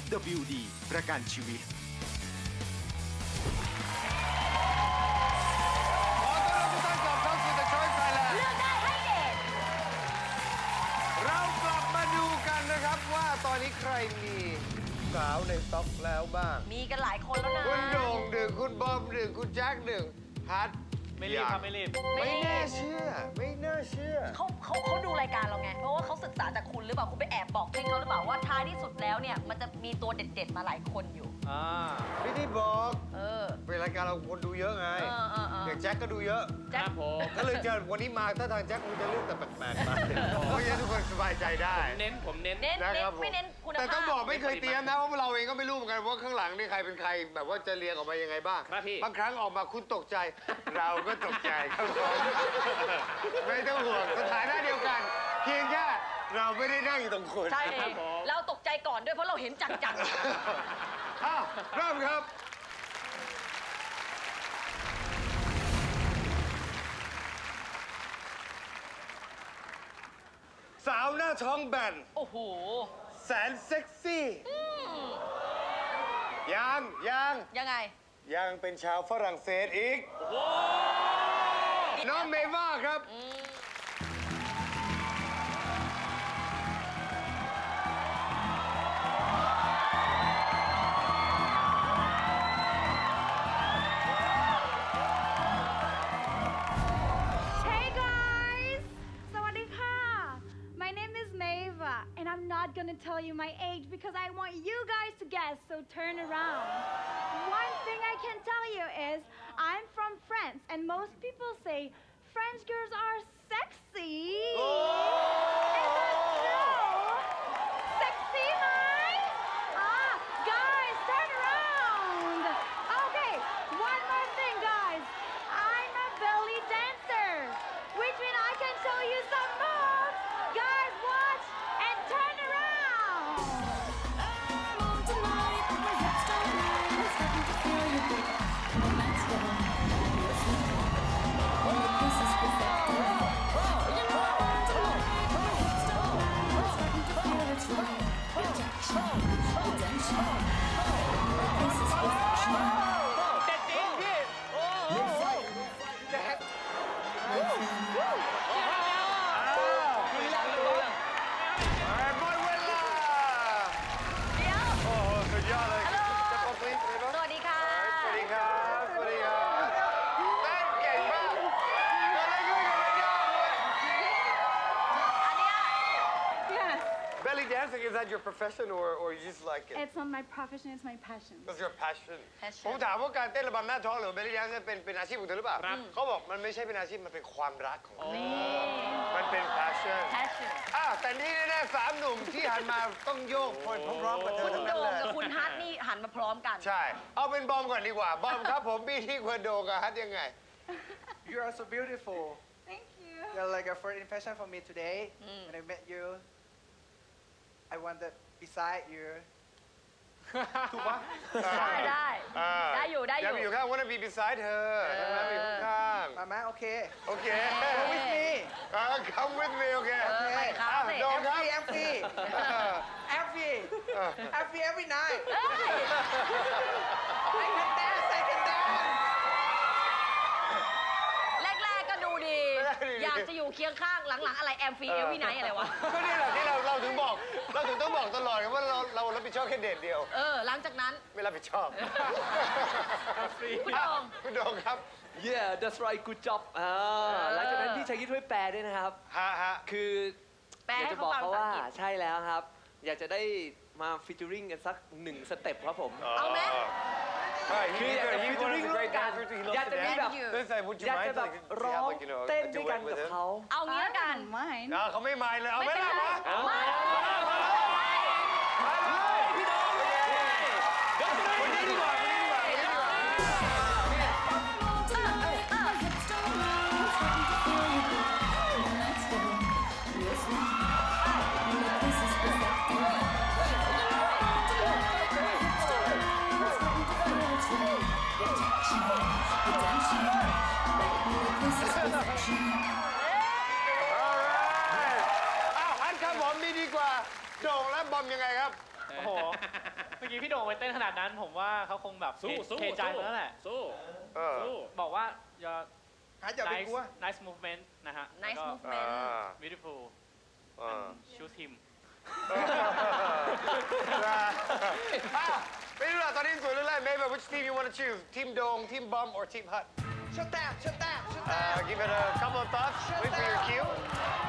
FWD ประกันชีวิต ขอต้อนรับทุกท่านกลับเข้าสู่ The Choice Thailand เลือกได้ให้เด็ก เรากลับมาดูกันนะครับว่าตอนนี้ใครมีสาวในสต็อกแล้วบ้าง มีกันหลายคนแล้วนะ คุณโด่งหนึ่งคุณบอมหนึ่งคุณแจ็คหนึ่งฮัทไม่รีบครับ ไม่รีบ ไม่น่าเชื่อ ไม่น่าเชื่อ เขา เขาเขาดูรายการเราไง เพราะว่าเขาศึกษาจากคุณหรือเปล่า คุณไปแอบบอกให้เขาหรือเปล่าว่าท้ายที่สุดแล้วเนี่ย มันจะมีตัวเด็ดๆมาหลายคนอยู่ อ่าไม่ได้บอ กเออเป็นรายการเราคนดูเยอะไง เออเออเอออ อย่างแจ็คก็ดูเยอะคแจ็ครับผมก็เลยเจอวันนี้มาถ้าทางแจ็คคงจะเลือกแต่แปลกๆมาเพราะฉะนั้นทุกคนสบายใจได้เน้นผมเน้น เน้นนะเน้คนรับผมไม่เน้นคุณภาพ แต่ต้องบอกไม่เคยเตรียมนะเพราะเราเองก็ไม่รู้เหมือนกันว่าข้างหลังนี่ใครเป็นใคร แบบว่าจะเรียงออกมายังไงบ้างครับพี่ บางครั้งออกมาคุณตกใจ เราก็ตกใจครับผมไม่ต้องห่วงสถานะเดียวกัน เพียงแค่เราไม่ได้นั่งอยู่ตรงคุณใช่ครับผม เราตกใจก่อนด้วยเพราะเราเห็นจังอ้าวเริ่มครับ สาวหน้าท้องแบนๆโอ้โห แสนเซ็กซี่ยังยังยังไง ยังเป็นชาวฝรั่งเศสอีก น้องเมว่าครับ gonna tell you my age because I want you guys to guess, so turn around. One thing I can tell you is I'm from France and most people say French girls are sexy. And profession or or you just like it it's not my profession, it's my passion. That's your passion Passion ผมถามว่าการเต้นระบำหน้าท้องหรือ belly dance เป็นเป็นอาชีพของเธอหรือเปล่าเขาบอกมันไม่ใช่เป็นอาชีพมันเป็นความรักของเธอมันเป็น passion passion อะแต่นี่แน่ๆสามหนุ่มที่หันมาต้องโยกพร้อมๆกับเธคุอณทั้งนั้นโดเลงยกับคุณฮัทนี่หันมาพร้อมกันใช่เอาเป็นบอมก่อนดีกว่าบอมครับผมพี่ที่ควรโดกับฮัทยังไง You are so beautiful. Thank you. You're like a first impression for me today. When I met you, I wanted beside you. ถูกปะได้ได้อ่าได้อยู่ได้อยู่อยากอยู่ข้างวันนั้นบี beside เธอใช่ไหมอยู่ข้างมาไหมโอเค ๆโอเค Go with me. อ่า come with me โอเคเออไปครับอะสิ โดมครับ I'm free. I'm free. I'm free every night. เอ้ย I can dance. I can dance. แรก ๆ ก็ดูดี แรกๆดูดี อยาก จะอยู่เคียงข้างหลังๆอะไรแอมฟีเอลวิไนอะไรวะ ก็นี่แหละที่เราเราถึงบอก เราถึงต้องบอกตลอดไงว่าเราเรารับผิดชอบแค่เดทเดียว เออ หลังจากนั้น ไม่รับผิดชอบคุณโดง คุณโดมครับ Yeah that's right good job อ่าหลังจากนั้นพี่ชายคิดช่วยแปลด้วยนะครับ ฮะฮะ คือแปลอยากให้จะเขาบอกฟังเขาภาษาว่าอังกฤษ ใช่แล้วครับ อยากจะได้มาฟิชเจอริงกันสักหนึ่งสเต็ปครับผม เอาไหม คืออยากจะฟิชเจอริงร่วมกันอยากจะมีแบบ you เต้นใส่ would you อยาก mind จะแบบ like, to ร้ have อง like, you know, a เต้นด้วยกัน duet with กับ him? เขา เอางี้ I ละกัน don't mind. อ่าเขาไม่มายเลย เอาไม่ไหมเป็นล่ะไรมา โด่งและบอมยังไงครับเโอ้โห เมื่อกี้พี่โด่งไปเต้นขนาดนั้น ผมว่าเขาคงแบบสู้สู้เทใจมาแล้วแหละ สู้เออสู้บอกว่าอย่า หาอย่าไป nice กลัว nice movement นะฮะ nice แล้วก็ movement อ่า beautiful อ่า shoot him อะไม่รู้ล่ะตอนนี้สวยเรื่อยๆ maybe which team you want to choose team Dong team Bum or team Hut Shut down, shut down, shut down, uh, give it a couple of thoughts wait for your cue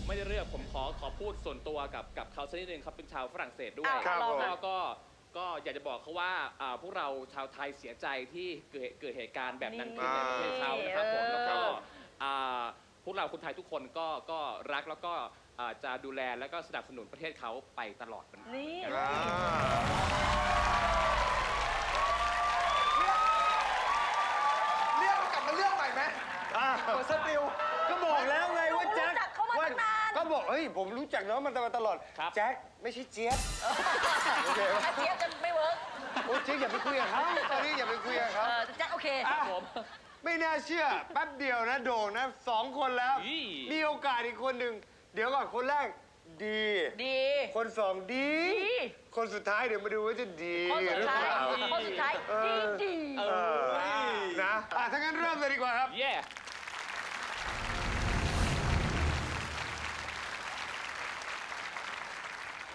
ผมไม่ได้เลือกผมขอขอพูดส่วนตัวกับกับเขาสักนิดนึงเขาเป็นชาวฝรั่งเศสด้วยอ้าวครับลองผมมาก็ก็ก็อยากจะบอกเขาว่าอ่าพวกเราชาวไทยเสียใจที่เกิดเกิดเหตุการณ์แบบนั้นขึ้นในประเทศเขานะครับผมนี่แล้วก็เอออ่าพวกเราคนไทยทุกคนก็ก็รักแล้วก็อ่าจะดูแลแล้วก็สนับสนุนประเทศเขาไปตลอดเหมือนกัน นี่อ่าเรียกกลับมาเลือกใหม่ไหมอะกดสติลก็บอกแล้ว นานก็บอกเฮ้ยผมรู้จักน้องมันมาตลอด ครับ แจ็คไม่ใช่เจี๊ยบโอเคถ้าเจี๊ยบจะไม่เวิร์กโอ้ยเจี๊ยบอย่าไปคุยกับเขาตอนนี้อย่าไปคุยกับเอเขาอแจ็คโอเคอะไม่น่าเชื่อแป๊บเดียวนะโด่งนะสองคนแล้วอีมีโอกาสอีกคนหนึ่งเดี๋ยวก่อนคนแรกดี ดี คนสองดี ดี คนสุดท้ายเดี๋ยวมาดูว่าจะดีคนสุดหรือท้าเปยล่า คนสุดท้ายเอดีอดี เออนะอะถ้างั้นเริ่มเลยดีกว่าครับเ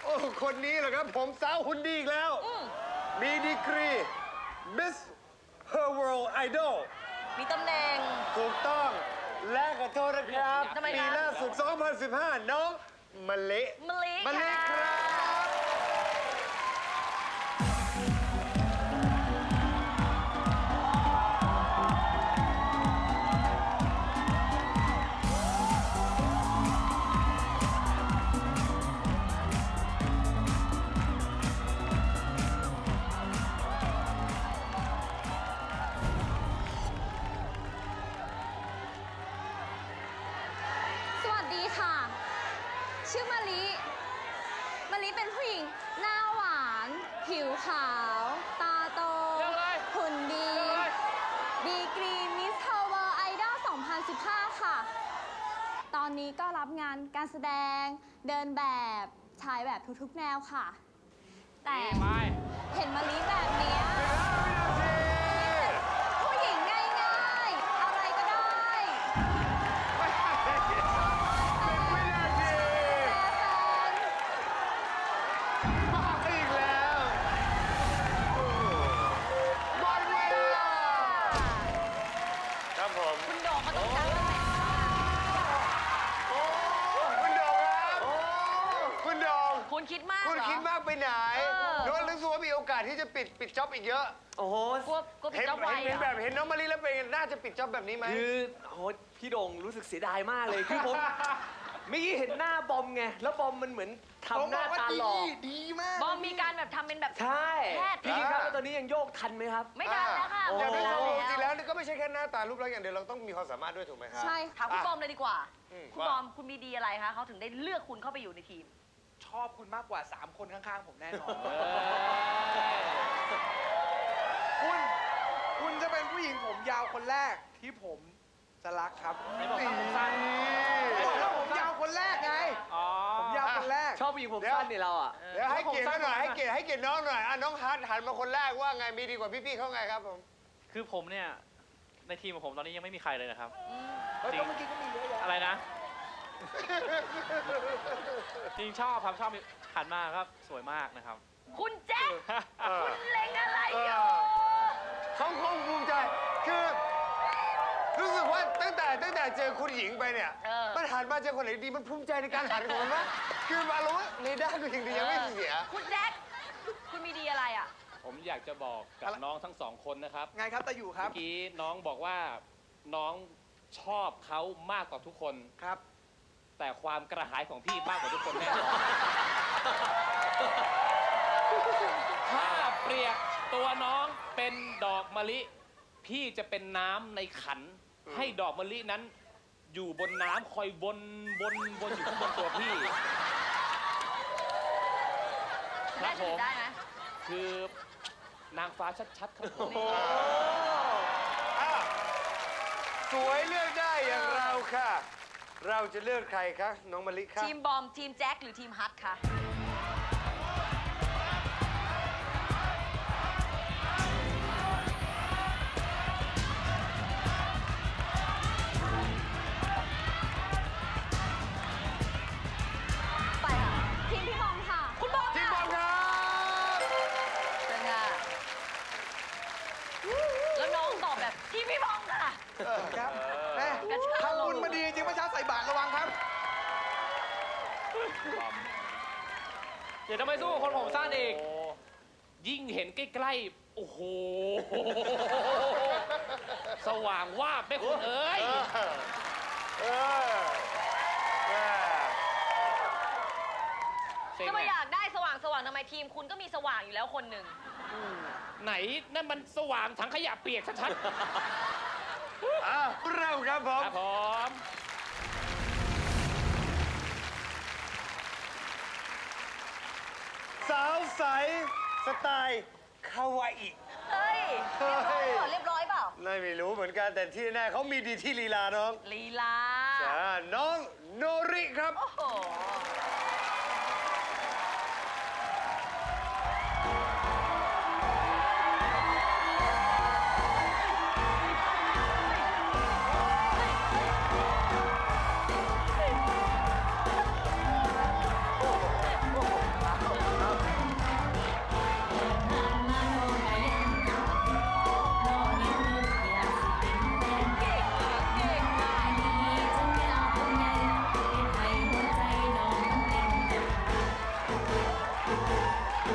โอ้คนนี้เหรอครับ ผมสาวหุ่นดีอีกแล้ว มีดีกรี Miss Her World Idol มีตำแหน่ง ถูกต้องและขอโทษนะครับ ทำไมปีคะล่าสุด 2015 น้องมะเละมะลิมะเละคค่ะรับ ค่ะ ตอนนี้ก็รับงานการแสดงเดินแบบฉายแบบทุกๆแนวค่ะ แต่ไป เห็นมะลิแบบเนี้ยผู้ เออโน้ตรู้สึกว่ามีโอกาสที่จะปิดปิดจ็อบอีกเยอะ โอ้โห กลัวกลัวปิดเห็นจ็อบไวเห็นเหรแบอบเห็นน้องมารีแล้วเป็นไงน่าจะปิดจ็อบแบบนี้ไหม คือโอ้โหพี่โด่งรู้สึกเสียดายมากเลยคือผม เมื่อกี้เห็นหน้าบอมไง แล้วบอมมันเหมือนทำหน้าตาหลอกดีดีมาก บอมมีการแบบทำเป็นแบบ ใช่แพทย์ พี่คิงครับแล้วตอนนี้ยังโยกทันไหมครับ ไม่ทันแล้วค่ะโอ้ อย่างที่ไม่สทัอนงแล้วจริงๆแล้วนี่ก็ไม่ใช่แค่หน้าตารูปลักษณ์อย่างเดียวเราต้องมีความสามารถด้วยถูกไหมครับ ใช่ ถามคุณบอมเลยดีกว่า อืมคุณว่า บอมคุณมีดีอะไรคะเขาถึงได้เลือกคุณเข้าไปอยู่ในทีม ชอบคุณมากกว่า 3 คนข้างๆ ผมแน่นอน คุณ คุณจะเป็นผู้หญิงผมยาวคนแรกที่ผมจะรักครับไหนบอกว่าผมสั้นบอกแล้วผมยาวคนแรกไง อ๋อผมยาวคนแรก ชอบผู้หญิงผมสั้นเนี่ยเราอะเดี๋ยวให้เกียรติเขาหน่อยให้เกียรติให้เกียรติน้องหน่อยอะน้องฮัทหันมาคนแรกว่าไงมีดีกว่าพี่ๆเขาไงครับผมคือผมเนี่ย ในทีมของผมตอนนี้ยังไม่มีใครเลยนะครับ เฮ้ยก็เมื่อกี้ก็มีเยอะแยะอะไรนะ จริงชอบครับชอบหันมาครับสวยมากนะครับ คุณแจ็คเออคุณเล็งอะไรอยู่เขาคงภูมิใจคือ รู้สึกว่าตั้งแต่ตั้งแต่เจอคุณหญิงไปเนี่ยเออมันหันมาเจอคนไหนดีมันภูมิใจในการหันของมันมากคืออารมณ์ว่าในด้านก็ยังดียังไม่เสีย คุณแจ็คคุณมีดีอะไรอะ ผมอยากจะบอกกับอะไรน้องทั้งสองคนนะครับไงครับตาอยู่ครับเมื่อกี้น้องบอกว่าน้องชอบเขามากกว่าทุกคนครับ แต่ความกระหายของพี่มากกว่าทุกคนแน่นอนถ้าเปรียบตัวน้องเป็นดอกมะลิ พี่จะเป็นน้ำในขัน ให้ดอกมะลินั้น อยู่บนน้ำคอยวนวนวนอยู่ข้างบนตัวพี่คแม่รับผถือมได้ไหมคือนางฟ้าชัดๆครับผม อ้าวสวยเลือกได้อย่างเราค่ะ เราจะเลือกใครคะน้องมะลิคะทีมบอมทีมแจ็คหรือทีมฮัทคะ เดี๋ยวทำไมสู้กับคนผมสั้นอีกโอ้ยิ่งเห็นใกล้ๆ โอ้โห สว่างวาบแม่คุณเอ้ย เออแม่เซ็งจะไมาอยากได้สว่างสว่างทำไมทีมคุณก็มีสว่างอยู่แล้วคนหนึ่งไหนนั่นมันสว่างถังขยะเปียกชัดอ้าวเริ่มครับผๆมครับผม สาวใส สไตล์คาวาอิ เฮ้ยเฮ้เรียบร้อยยเปล่าเรียบร้อยเปล่าไม่รู้เหมือนกันแต่ที่แน่เขามีดีที่ลีลาน้องลีลาจ้าน้องโนริครับ โอ้โห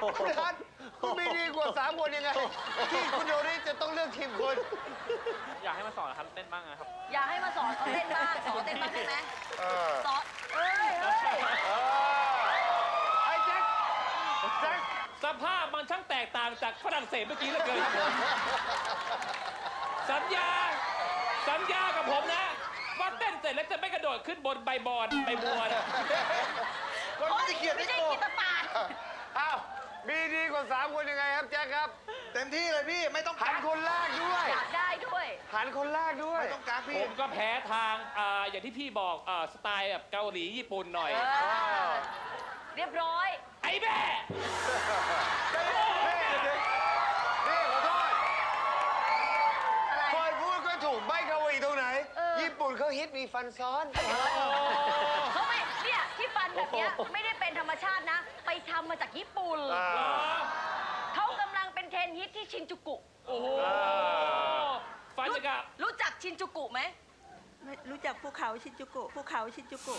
คุณทัศน์คุณไม่ดีกว่าสามคนยังไง ที่คุณโนริจะต้องเลือกทีมคุณอยากให้มาสอนครับเต้นบ้างนะครับ อยากให้มาสอนเขาเต้นบ้างสอนเต้นบ้างได้ไหมเออสอนเอ้ยเอ้ยเออไอ้แจ็คแจ็คสภาพมันช่างแตกต่างจากฝรั่งเศสเมื่อกี้เหลือเกินครับผมสัญญา สัญญากับผมนะว่าเต้นเสร็จแล้วจะไม่กระโดดขึ้นบนใบ บอลใบบัวนะคนไม่ได้เขียนไม่ไม่ใช่โกกีตาร์ปาดอ้าว มีดีกว่าสามคนยังไงครับแจ็คครับเต็มที่เลยพี่ไม่ต้องหันกักคนแรกด้วยอยากได้ด้วย หันคนแรกด้วยไม่ต้องกักผพี่มก็แพ้ทางอ่าอย่างที่พี่บอกอ่าสไตล์แบบเกาหลีญี่ปุ่นหน่อย เออ เรียบร้อย ไอ้แม่นี่นี่ขอโทษอะไรคอยพูดก็ถูกใบคาวาอิตรงไหน เออ ญี่ปุ่นเขาฮิตมีฟันซ้อน เขาไม่เนี่ยที่ฟันแบบเนี้ยไม่ได้เป็นธรรมชาตินะไปทำ มาจากญี่ปุ่น อ่าเหรอเขากำลังเป็นเทรนด์ฮิตที่ชินจูกุ โอ้โหฟันจะกะรู้จักชินจูกุไหม ไม่รู้จักภูเขาชินจูกุภูเขาชินจูกุ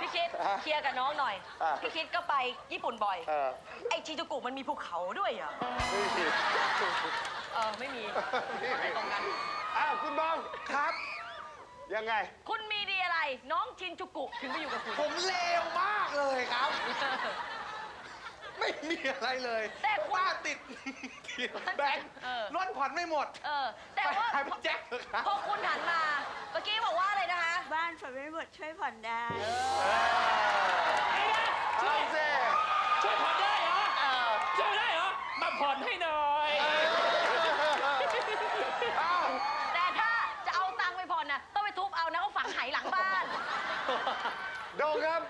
พี่คิดเคลียร์กับน้องหน่อย อะ พี่คิดก็ไปญี่ปุ่นบ่อย เออไอชินจูกุมันมีภูเขาด้วยเหรอ นี่เออ ไม่มีนี่ไม่ตรงกันอ้าวคุณบอมครับ ยังไง คุณมีดีอะไร น้องชินจูกุถึงไปอยู่กับคุณ ผมเลวมากเลยครับ ไม่มีอะไรเลยแต่คุณบ้านติด แบงค์เออ รถผ่อนไม่หมด เออ แต่ว่าไปหาพี่แจ็คเถอะครับ พอคุณหันมา เมื่อกี้บอกว่าอะไรนะคะ บ้านผ่อนไม่หมดช่วยผ่อนได้ เอาสิช่วยผ่อนได้เหรอเออช่วยได้เหรอ มาผ่อนให้หน่อย เอา แต่ถ้าจะเอาตังค์ไปผ่อนน่ะ ต้องไปทุบเอานะเขาฝังไหหลังบ้าน โดงครับ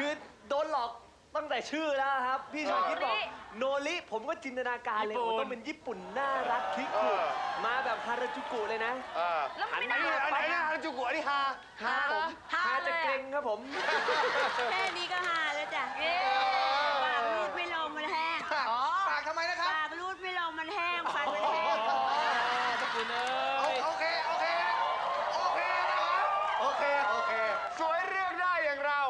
คือโดนหลอกตั้งแต่ชื่อแล้วครับ พี่ชายคิดบอกโนริ โนริผมก็จินตนาการเลยญี่ปุ่นโอ้ต้องเป็นญี่ปุ่นน่ารักคลิกเอคุอมาแบบฮาราจูกุเลยนะเออแล้วมันอันไม่นี้น่าอันไหนนะฮาราจูกุอันนี้ฮาฮาผมฮาฮาจะเลยเกรงครับผม แค่นี้ก็หาแล้วจ้ะ เย้ ปากรูดไม่ลงมันแห้ง อ๋อ ปากทำไมนะครับ ปากรูดไม่ลงมันแห้ง ฟันมันแห้ง อ๋อพระคุณเอ้ โอย โอเค โอเค โอเคนะครับ โอเค โอเค สวยเลือกได้อย่างเรา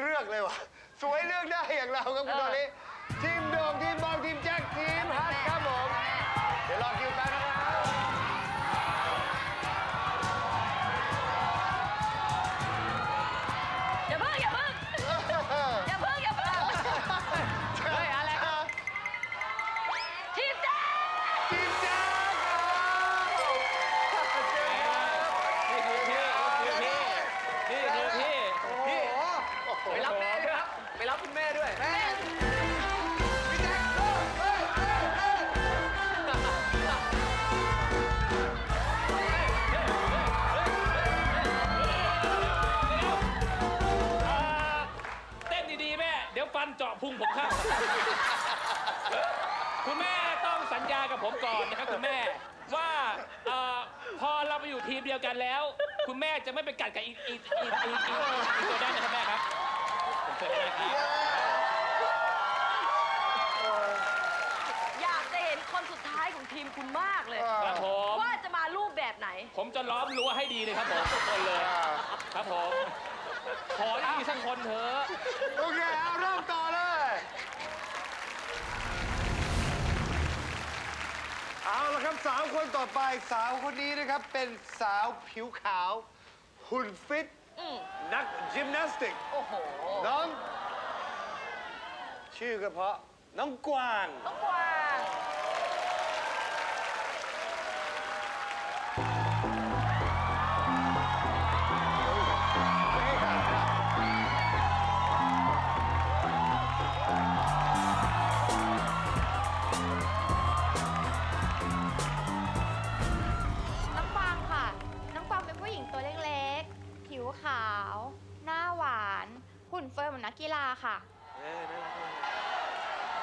เลือกเลยวะสวยเลือก ได้อย่างเราครับคุณโดริที กับผมก่อนนะครับคุณแม่ ว่าเอ่อพอเราไปอยู่ทีมเดียวกันแล้ว คุณแม่จะไม่ไปกัดกับอีกอีกอีกอีกอีกอีกตัวได้นะครับแม่ครับผมเคยได้ครับ อยากจะเห็นคนสุดท้ายของทีมคุณมากเลย ครับผม ว่าจะมารูปแบบไหน ผมจะล้อมรั้วให้ดีเลยครับผมทุกคนเลย ครับผม ขออีกสักคนเถอะ โอเคเอาเริ่มต่อ ครับสาวคนต่อไปสาวคนนี้นะครับ เป็นสาวผิวขาว หุ่นฟิตอืมนักยิมนาสติก โอ้โห น้อง ชื่อก็เพราะน้องกวาง ต้องกวางน้อง ขาว หน้าหวาน หุ่นเฟิร์มเหมือนนักกีฬาค่ะ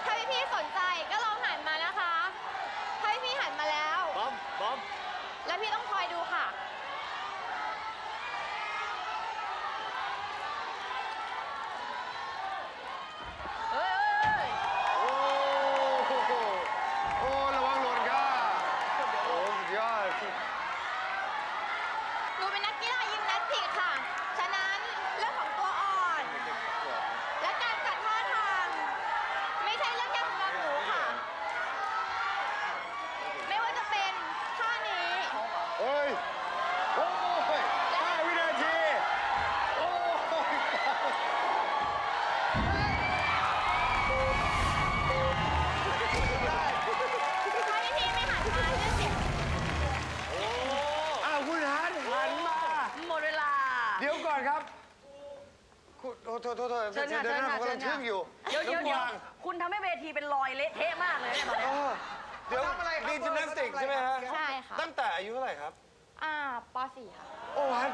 ถ้าพี่ๆสนใจก็ลองหันมานะคะ ถ้าพี่ๆหันมาแล้ว บอมบอม แล้วพี่ต้องคอยดูค่ะ เฮ้ยเฮ้ยเฮ้ย โอ้โหโอ้ ระวังหล่นค่ะโอ้สุดยอด หนูเป็นนักกีฬายิมนาสติกค่ะ ฉะนั้นเรื่องของตัวอ่อน และการจัดท่าทาง ไม่ใช่เรื่องยากสำหรับหนูค่ะ ไม่ว่าจะเป็นท่านี้ เฮ้ย โอ้ยห้าวินาที โอ้ย ถ้าพี่ๆไม่หันมาจะเสีย อ้าวคุณหันหันมา หมดเวลา เดี๋ยวก่อนครับ คุณโอ้โทษโทษโทษ เชิญค่ะ ดี๋ เชิ ยว ญ นะ ค่ะ ผมกำลัง เชิญค่ะ ทึ่งอยู่ เดี๋ยวเดี๋ยว น้อง เดี๋ยว กวาง คุณทำให้เวทีเป็นรอยเละเทะมากเลยเนี่ยตอน เอ เนี้ย อเดี๋ยว ทำอะไรครับ เรียนจิมนาสติกใช่ไหมฮะใช่ค่ะ ตั้งแต่อายุเท่าไหร่ครับ อ่าป .4 ค่ะ โอ้ฮัน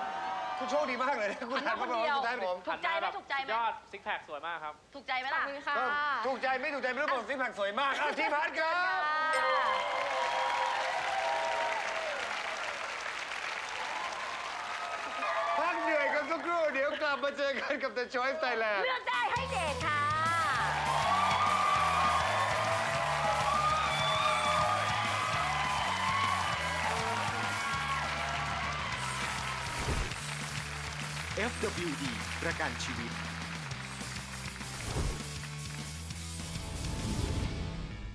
คุณโชคดีมากเลยนะคุณหันมาเป็นคนสุดท้ายผมถูกใจไหมถูกใจไหม ยอดซิกแพคสวยมากครับ ถูกใจไหมขอบล่ะ คุณค่ะก็ถูกใจไม่ถูกใจไม่รู้ผมซิกแพคสวยมากอ้าวทีมพัดครับ พักเหนื่อยกันสักครู่เดี๋ยวกลับมาเจอกันกับ The Choice Thailand เลือกได้ให้เด็กค่ะ FWD ประกันชีวิต